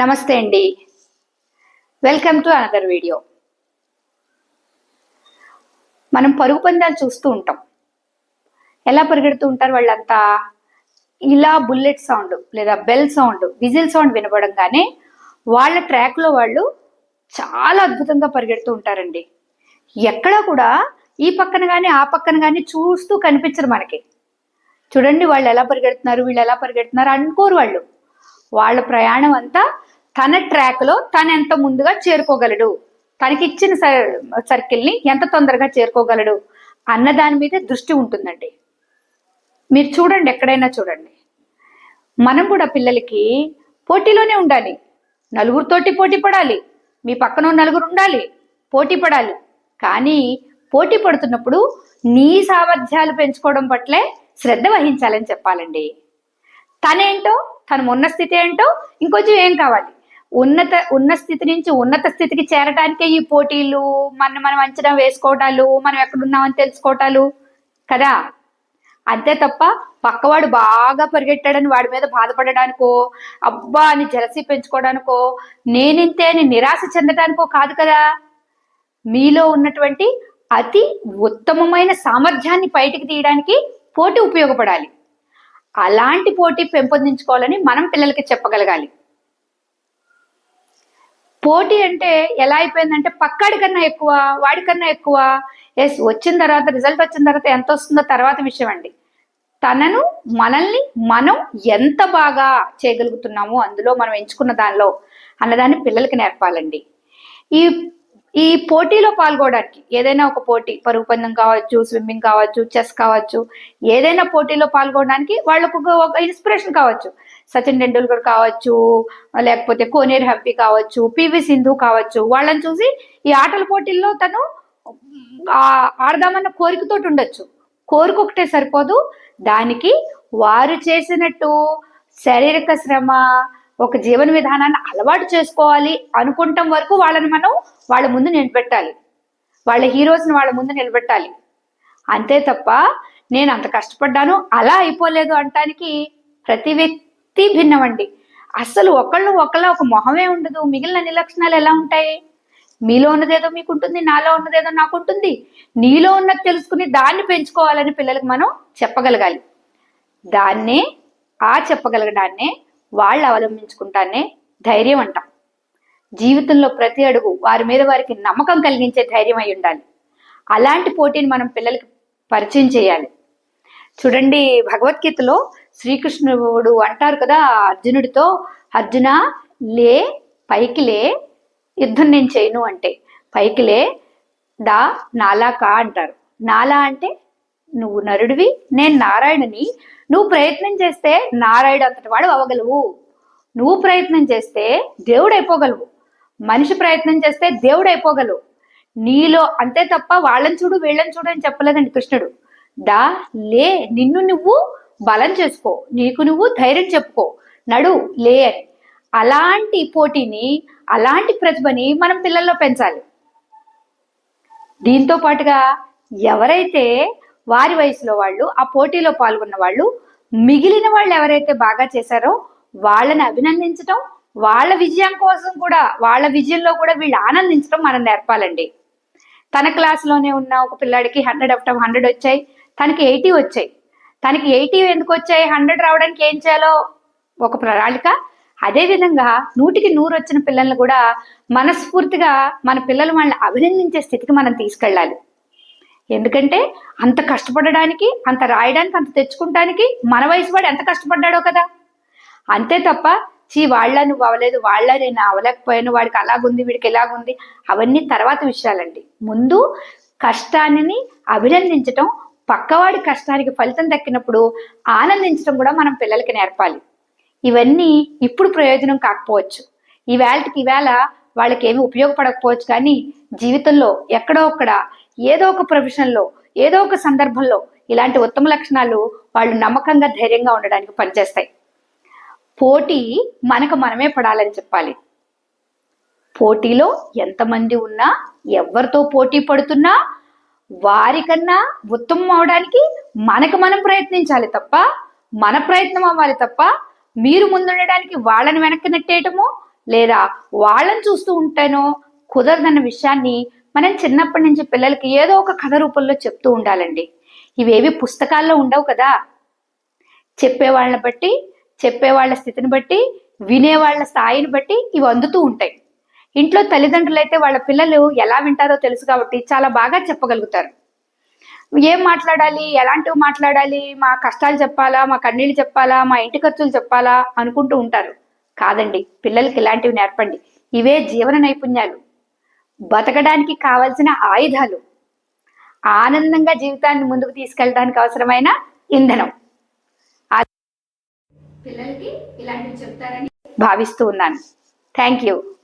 నమస్తే అండి. Welcome to another video మనం పరుగు పందాలు చూస్తూ ఉంటాం. ఎలా పరిగెడుతూ ఉంటారు వాళ్ళంతా? ఇలా బుల్లెట్ సౌండ్ లేదా బెల్ సౌండ్ విజిల్ సౌండ్ వినపడంగానే వాళ్ళ ట్రాక్లో వాళ్ళు చాలా అద్భుతంగా పరిగెడుతూ ఉంటారండి. ఎక్కడా కూడా ఈ పక్కన కానీ ఆ పక్కన కానీ చూస్తూ కనిపించరు మనకి. చూడండి వాళ్ళు ఎలా పరిగెడుతున్నారు వీళ్ళు ఎలా పరిగెడుతున్నారు అనుకోరు వాళ్ళు. వాళ్ళ ప్రయాణం అంతా తన ట్రాక్లో తను ఎంత ముందుగా చేరుకోగలడు? తనకి ఇచ్చిన సర్కిల్ని ఎంత తొందరగా చేరుకోగలడు? అన్న దాని మీద దృష్టి ఉంటుందండి. మీరు చూడండి ఎక్కడైనా చూడండి. మనం కూడా పిల్లలకి పోటీలోనే ఉండాలి. నలుగురితోటి పోటీ పడాలి. మీ పక్కన నలుగురు ఉండాలి. పోటీ పడాలి. కానీ పోటీ పడుతున్నప్పుడు నీ సామర్థ్యాలు పెంచుకోవడం పట్లే శ్రద్ధ వహించాలని చెప్పాలండి. తనేంటో తను ఉన్న స్థితి ఏంటో ఇంకొంచెం ఏం కావాలి? ఉన్నత ఉన్న స్థితి నుంచి ఉన్నత స్థితికి చేరటానికే ఈ పోటీలు మన మనం అంచనా వేసుకోవటాలు మనం ఎక్కడున్నామని తెలుసుకోవటాలు కదా? అంతే తప్ప పక్కవాడు బాగా పరిగెట్టాడని వాడి మీద బాధపడడానికో అబ్బా అని జలసి పెంచుకోవడానికో నేనింతే అని నిరాశ చెందడానికో కాదు కదా? మీలో ఉన్నటువంటి అతి ఉత్తమమైన సామర్థ్యాన్ని బయటికి తీయడానికి పోటీ ఉపయోగపడాలి. అలాంటి పోటీ పెంపొందించుకోవాలని మనం పిల్లలకి చెప్పగలగాలి. పోటీ అంటే ఎలా అయిపోయిందంటే పక్కాడి కన్నా ఎక్కువ వాడికన్నా ఎక్కువ. ఎస్ వచ్చిన తర్వాత రిజల్ట్ వచ్చిన తర్వాత ఎంత వస్తుందో తర్వాత విషయం అండి. తనను మనల్ని మనం ఎంత బాగా చేయగలుగుతున్నామో అందులో మనం ఎంచుకున్న దానిలో అన్నదాన్ని పిల్లలకి నేర్పాలండి. ఈ ఈ పోటీలో పాల్గొనడానికి ఏదైనా ఒక పోటీ పరుగు పందెం కావచ్చు స్విమ్మింగ్ కావచ్చు చెస్ కావచ్చు ఏదైనా పోటీలో పాల్గొనడానికి వాళ్ళకు ఒక ఇన్స్పిరేషన్ కావచ్చు. సచిన్ టెండూల్కర్ కావచ్చు లేకపోతే కోనేరు హంపి కావచ్చు పివి సింధు కావచ్చు వాళ్ళని చూసి ఈ ఆటల పోటీల్లో తను ఆడదామన్న కోరికతోటి ఉండొచ్చు. కోరిక ఒకటే సరిపోదు. దానికి వారు చేసినట్టు శారీరక శ్రమ ఒక జీవన విధానాన్ని అలవాటు చేసుకోవాలి అనుకుంటాం వరకు వాళ్ళని మనం వాళ్ళ ముందు నిలబెట్టాలి. వాళ్ళ హీరోస్ని వాళ్ళ ముందు నిలబెట్టాలి. అంతే తప్ప నేను అంత కష్టపడ్డాను అలా అయిపోలేదు అంటానికి ప్రతి వ్యక్తి భిన్నమండి. అసలు ఒకళ్ళు ఒకళ్ళ ఒక మొహమే ఉండదు. మిగిలిన అన్ని లక్షణాలు ఎలా ఉంటాయి? మీలో ఉన్నదేదో మీకు ఉంటుంది నాలో ఉన్నదేదో నాకు ఉంటుంది నీలో ఉన్నది తెలుసుకుని దాన్ని పెంచుకోవాలని పిల్లలకు మనం చెప్పగలగాలి. దాన్నే ఆ చెప్పగలగడాన్నే వాళ్ళు అవలంబించుకుంటానే ధైర్యం అంటాం. జీవితంలో ప్రతి అడుగు వారి మీద వారికి నమ్మకం కలిగించే ధైర్యం అయి ఉండాలి. అలాంటి పోటీని మనం పిల్లలకి పరిచయం చేయాలి. చూడండి భగవద్గీతలో శ్రీకృష్ణుడు అంటారు కదా అర్జునుడితో అర్జున లే పైకి లే యుద్ధం నేను చేయను అంటే. పైకి లే దా నాలా కా అంటారు. నాలా అంటే నువ్వు నరుడివి నేను నారాయణుని. నువ్వు ప్రయత్నం చేస్తే నారాయణ అంతటి వాడు అవ్వగలవు. నువ్వు ప్రయత్నం చేస్తే దేవుడు అయిపోగలవు. మనిషి ప్రయత్నం చేస్తే దేవుడు అయిపోగలవు. నీలో అంతే తప్ప వాళ్ళని చూడు వీళ్ళని చూడు అని చెప్పలేదండి కృష్ణుడు. దా లే నిన్ను నువ్వు బలం చేసుకో. నీకు నువ్వు ధైర్యం చెప్పుకో. నడు లే అని అలాంటి పోటీని అలాంటి ప్రతిభని మనం పిల్లల్లో పెంచాలి. దీంతో పాటుగా ఎవరైతే వారి వయసులో వాళ్ళు ఆ పోటీలో పాల్గొన్న వాళ్ళు మిగిలిన వాళ్ళు ఎవరైతే బాగా చేశారో వాళ్ళని అభినందించటం వాళ్ళ విజయం కోసం కూడా వాళ్ళ విజయంలో కూడా వీళ్ళు ఆనందించడం మనం నేర్పాలండి. తన క్లాస్లోనే ఉన్న ఒక పిల్లాడికి హండ్రెడ్ ఆఫ్ హండ్రెడ్ వచ్చాయి తనకి ఎయిటీ వచ్చాయి. తనకి ఎయిటీ ఎందుకు వచ్చాయి హండ్రెడ్ రావడానికి ఏం చేయాలో? ఒక ప్రణాళిక. అదేవిధంగా నూటికి నూరు వచ్చిన పిల్లల్ని కూడా మనస్ఫూర్తిగా మన పిల్లలు వాళ్ళని అభినందించే స్థితికి మనం తీసుకెళ్ళాలి. ఎందుకంటే అంత కష్టపడడానికి అంత రాయడానికి అంత తెచ్చుకుంటానికి మన వయసు వాడు ఎంత కష్టపడ్డాడో కదా. అంతే తప్ప చీ వాళ్ళ నువ్వు అవ్వలేదు వాళ్ళ నేను అవ్వలేకపోయాను వాడికి అలాగుంది వీడికి ఎలాగుంది అవన్నీ తర్వాత విషయాలండి. ముందు కష్టాన్ని అభినందించటం పక్కవాడి కష్టానికి ఫలితం దక్కినప్పుడు ఆనందించడం కూడా మనం పిల్లలకి నేర్పాలి. ఇవన్నీ ఇప్పుడు ప్రయోజనం కాకపోవచ్చు. ఈవేళకి ఈవేళ వాళ్ళకి ఏమి ఉపయోగపడకపోవచ్చు కానీ జీవితంలో ఎక్కడో ఒక్కడ ఏదో ఒక ప్రొఫెషన్లో ఏదో ఒక సందర్భంలో ఇలాంటి ఉత్తమ లక్షణాలు వాళ్ళు నమ్మకంగా ధైర్యంగా ఉండడానికి పనిచేస్తాయి. పోటీ మనకు మనమే పడాలని చెప్పాలి. పోటీలో ఎంతమంది ఉన్నా ఎవరితో పోటీ పడుతున్నా వారికన్నా ఉత్తమం అవడానికి మనకు మనం ప్రయత్నించాలి తప్ప మన ప్రయత్నం అవ్వాలి తప్ప మీరు ముందుండడానికి వాళ్ళని వెనక్కి నెట్టేయటమో లేదా వాళ్ళని చూస్తూ ఉంటానో కుదరదన్న విషయాన్ని మనం చిన్నప్పటి నుంచి పిల్లలకి ఏదో ఒక కథ రూపంలో చెప్తూ ఉండాలండి. ఇవేవి పుస్తకాల్లో ఉండవు కదా. చెప్పేవాళ్ళని బట్టి చెప్పేవాళ్ళ స్థితిని బట్టి వినేవాళ్ళ స్థాయిని బట్టి ఇవి అందుతూ ఉంటాయి. ఇంట్లో తల్లిదండ్రులు అయితే వాళ్ళ పిల్లలు ఎలా వింటారో తెలుసు కాబట్టి చాలా బాగా చెప్పగలుగుతారు. ఏం మాట్లాడాలి? ఎలాంటివి మాట్లాడాలి? మా కష్టాలు చెప్పాలా? మా కన్నీళ్ళు చెప్పాలా? మా ఇంటి ఖర్చులు చెప్పాలా? అనుకుంటూ ఉంటారు. కాదండి పిల్లలకి ఇలాంటివి నేర్పండి. ఇవే జీవన నైపుణ్యాలు. బతకడానికి కావలసిన ఆయుధాలు. ఆనందంగా జీవితాన్ని ముందుకు తీసుకెళ్ళడానికి అవసరమైన ఇంధనం. పిల్లలకి ఇలాంటివి చెప్తారని భావిస్తూ ఉన్నాను. Thank you.